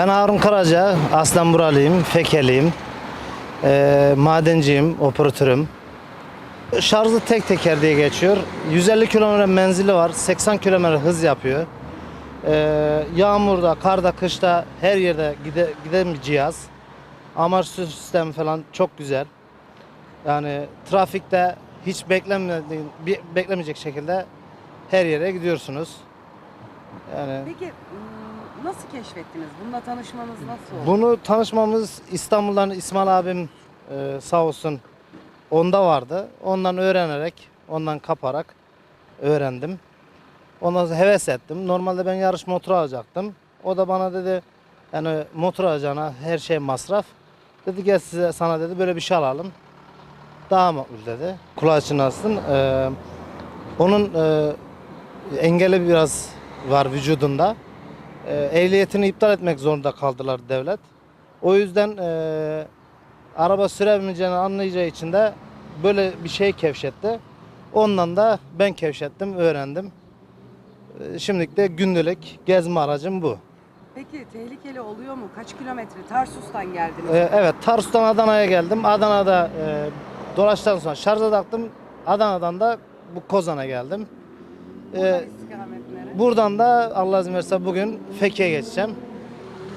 Ben Harun Karaca, aslen buralıyım, fekeliyim. Ee, madenciyim, operatörüm. Şarjı tek teker diye geçiyor. 150 km menzili var, 80 km hız yapıyor. Ee, yağmurda, karda, kışta her yerde gide, giden bir cihaz. Amaç sistemi falan çok güzel. Yani trafikte hiç beklenmediğin, bir- beklemeyecek şekilde her yere gidiyorsunuz. Yani Peki ım, nasıl keşfettiniz? Bununla tanışmanız nasıl oldu? Bunu tanışmamız İstanbul'dan İsmail abim e, sağ olsun onda vardı. Ondan öğrenerek, ondan kaparak öğrendim. Ondan sonra heves ettim. Normalde ben yarış motoru alacaktım. O da bana dedi yani motor alacağına her şey masraf. Dedi gel size sana dedi böyle bir şey alalım. Daha makbul dedi. Kulağı çınlasın. E, onun e, engeli biraz var vücudunda. E, ehliyetini iptal etmek zorunda kaldılar devlet. O yüzden e, araba süremeyeceğini anlayacağı için de böyle bir şey kevşetti. Ondan da ben kevşettim, öğrendim. E, şimdilik de gündelik gezme aracım bu. Peki tehlikeli oluyor mu? Kaç kilometre? Tarsus'tan geldiniz. E, evet, Tarsus'tan Adana'ya geldim. Adana'da e, dolaştıktan sonra şarja taktım. Adana'dan da bu Kozan'a geldim. E, nere? Buradan da Allah izin verirse bugün Fekke'ye geçeceğim.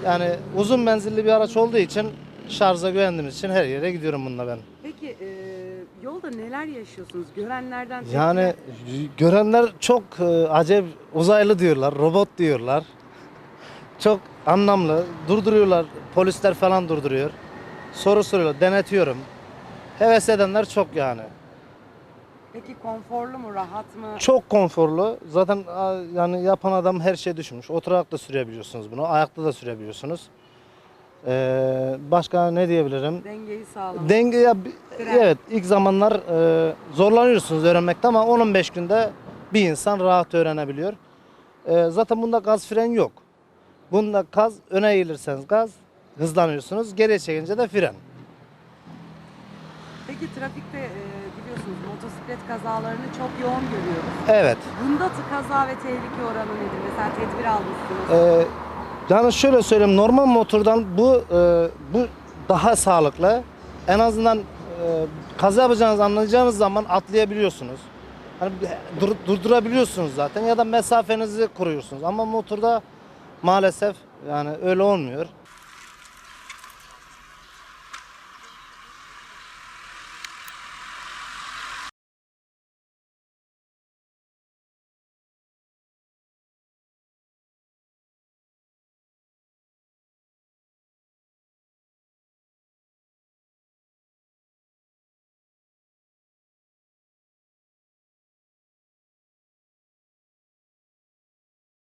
Yani uzun menzilli bir araç olduğu için şarja güvendiğimiz için her yere gidiyorum bununla ben. Peki e, yolda neler yaşıyorsunuz? Görenlerden Yani görenler çok e, acayip uzaylı diyorlar, robot diyorlar. Çok anlamlı. Durduruyorlar, polisler falan durduruyor. Soru soruyorlar, denetiyorum. Heves edenler çok yani. Peki konforlu mu? Rahat mı? Çok konforlu. Zaten yani yapan adam her şey düşünmüş. Oturarak da sürebiliyorsunuz bunu. Ayakta da sürebiliyorsunuz. Ee, başka ne diyebilirim? Dengeyi sağlamak. Denge ya Fren. evet ilk zamanlar e, zorlanıyorsunuz öğrenmekte ama 10-15 günde bir insan rahat öğrenebiliyor. E, zaten bunda gaz fren yok. Bunda gaz öne eğilirseniz gaz hızlanıyorsunuz. Geriye çekince de fren. Peki trafikte e, biliyorsunuz motosiklet kazalarını çok yoğun görüyoruz. Evet. Bunda kaza ve tehlike oranı nedir? Mesela tedbir almışsınız. Ee, yani şöyle söyleyeyim normal motordan bu e, bu daha sağlıklı. En azından e, kaza yapacağınızı anlayacağınız zaman atlayabiliyorsunuz. Hani dur- durdurabiliyorsunuz zaten ya da mesafenizi kuruyorsunuz. Ama motorda maalesef yani öyle olmuyor.